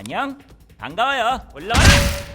안녕. 반가워요. 올라와.